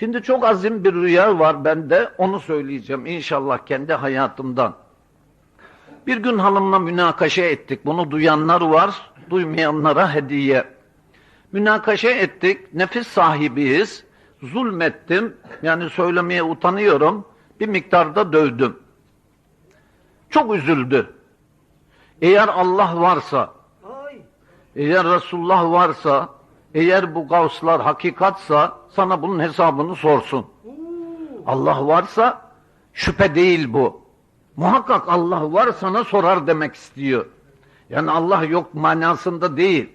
Şimdi çok azim bir rüya var bende. Onu söyleyeceğim inşallah kendi hayatımdan. Bir gün hanımla münakaşa ettik. Bunu duyanlar var, duymayanlara hediye. Münakaşa ettik. Nefis sahibiyiz. Zulmettim. Yani söylemeye utanıyorum. Bir miktarda dövdüm. Çok üzüldü. Eğer Allah varsa, eğer Resulullah varsa, eğer bu gavslar hakikatsa sana bunun hesabını sorsun. Allah varsa şüphe değil bu. Muhakkak Allah var sana sorar demek istiyor. Yani Allah yok manasında değil.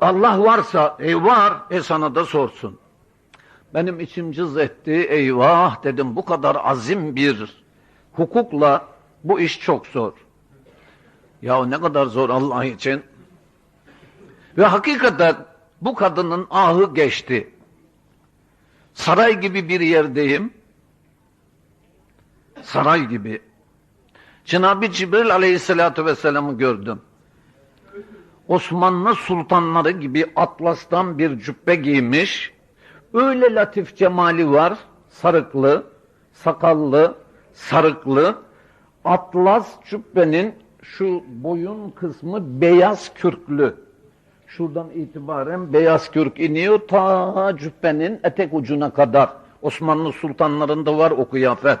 Allah varsa, e var, e sana da sorsun. Benim içim cız etti, eyvah dedim bu kadar azim bir hukukla bu iş çok zor. Ya ne kadar zor Allah için. Ve hakikaten bu kadının ahı geçti. Saray gibi bir yerdeyim. Saray gibi. Cenab-ı Cibril aleyhissalatü vesselam'ı gördüm. Osmanlı sultanları gibi atlastan bir cübbe giymiş. Öyle latif cemali var. Sarıklı, sakallı, sarıklı. Atlas cübbenin şu boyun kısmı beyaz kürklü. Şuradan itibaren beyaz kürk iniyor ta cübbenin etek ucuna kadar. Osmanlı sultanlarında var o kıyafet.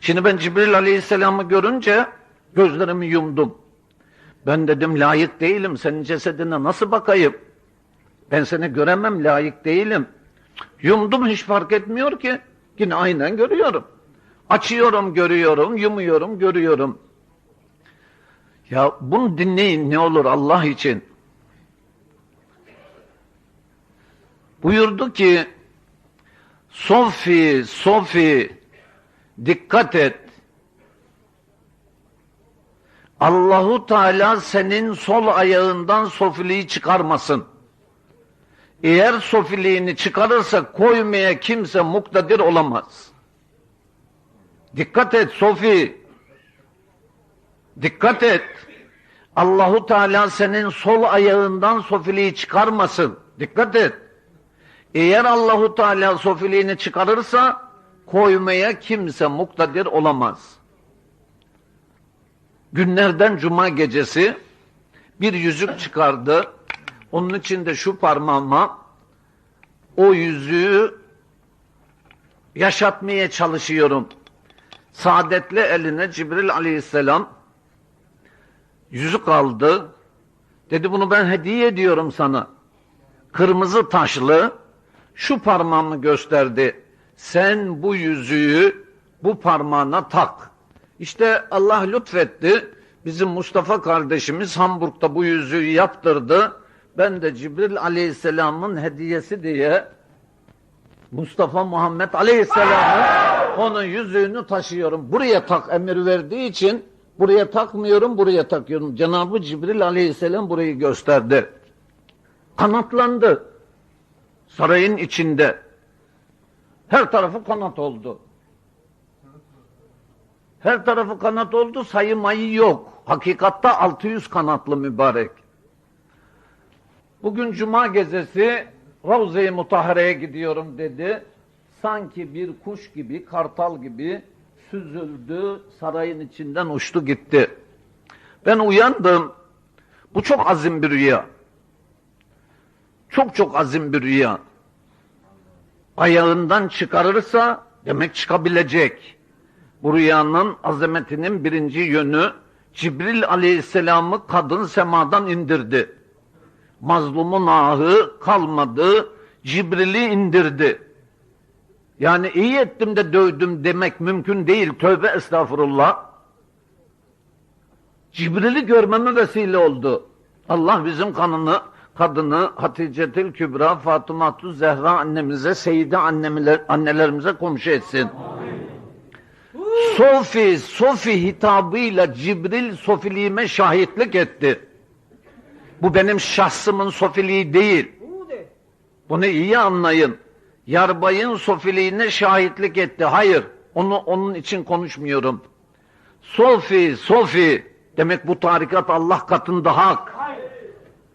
Şimdi ben Cibril Aleyhisselam'ı görünce gözlerimi yumdum. Ben dedim layık değilim senin cesedine nasıl bakayım? Ben seni göremem layık değilim. Yumdum hiç fark etmiyor ki. Yine aynen görüyorum. Açıyorum görüyorum, yumuyorum görüyorum. Ya bunu dinleyin ne olur Allah için. Buyurdu ki Sofi, Sofi dikkat et. Allahu Teala senin sol ayağından sofiliği çıkarmasın. Eğer sofiliğini çıkarırsa koymaya kimse muktedir olamaz. Dikkat et Sofi. Dikkat et. Allahu Teala senin sol ayağından sofiliği çıkarmasın. Dikkat et. Eğer Allahu Teala sofiliğini çıkarırsa koymaya kimse muktedir olamaz. Günlerden cuma gecesi bir yüzük çıkardı. Onun içinde şu parmağıma o yüzüğü yaşatmaya çalışıyorum. Saadetli eline Cibril aleyhisselam yüzük aldı. Dedi bunu ben hediye ediyorum sana. Kırmızı taşlı şu parmağımı gösterdi. Sen bu yüzüğü bu parmağına tak. İşte Allah lütfetti. Bizim Mustafa kardeşimiz Hamburg'da bu yüzüğü yaptırdı. Ben de Cibril aleyhisselamın hediyesi diye Mustafa Muhammed aleyhisselamın onun yüzüğünü taşıyorum. Buraya tak emir verdiği için buraya takmıyorum, buraya takıyorum. Cenab-ı Cibril aleyhisselam burayı gösterdi. Kanatlandı. Sarayın içinde. Her tarafı kanat oldu. Her tarafı kanat oldu, sayı mayı yok. Hakikatta 600 kanatlı mübarek. Bugün cuma gecesi Ravze-i Mutahare'ye gidiyorum dedi. Sanki bir kuş gibi, kartal gibi süzüldü, sarayın içinden uçtu gitti. Ben uyandım. Bu çok azim bir rüya. Çok çok azim bir rüya. Ayağından çıkarırsa demek çıkabilecek. Bu rüyanın azametinin birinci yönü Cibril aleyhisselamı kadın semadan indirdi. Mazlumun ahı kalmadı, Cibril'i indirdi. Yani iyi ettim de dövdüm demek mümkün değil. Tövbe estağfurullah. Cibril'i görmeme vesile oldu. Allah bizim kanını, kadını Hatice'til Kübra, Fatıma Zehra annemize, Seyyide annemiler, annelerimize komşu etsin. Sofi, Sofi hitabıyla Cibril Sofiliğime şahitlik etti. Bu benim şahsımın Sofiliği değil. Bu de. Bunu iyi anlayın. Yarbayın Sofiliğine şahitlik etti. Hayır, onu onun için konuşmuyorum. Sofi, Sofi demek bu tarikat Allah katında hak.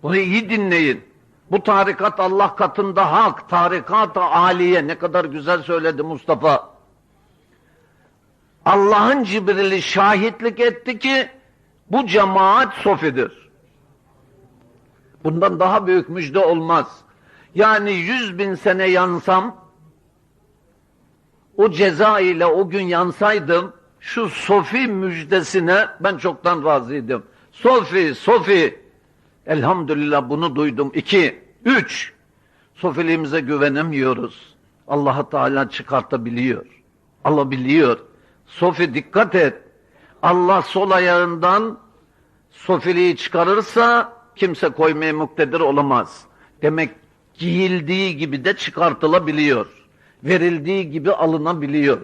Bunu iyi dinleyin. Bu tarikat Allah katında hak, tarikat-ı aliye. Ne kadar güzel söyledi Mustafa. Allah'ın Cibril'i şahitlik etti ki bu cemaat sofidir. Bundan daha büyük müjde olmaz. Yani yüz bin sene yansam, o ceza ile o gün yansaydım, şu Sofi müjdesine ben çoktan razıydım. Sofi, Sofi. Elhamdülillah bunu duydum. İki, üç. Sofiliğimize güvenemiyoruz. allah Teala çıkartabiliyor. Allah biliyor. Sofi dikkat et. Allah sol ayağından sofiliği çıkarırsa kimse koymaya muktedir olamaz. Demek giyildiği gibi de çıkartılabiliyor. Verildiği gibi alınabiliyor.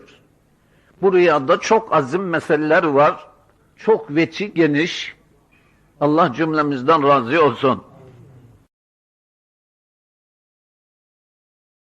Bu rüyada çok azim meseleler var. Çok veçi geniş. Allah cümlemizden razı olsun.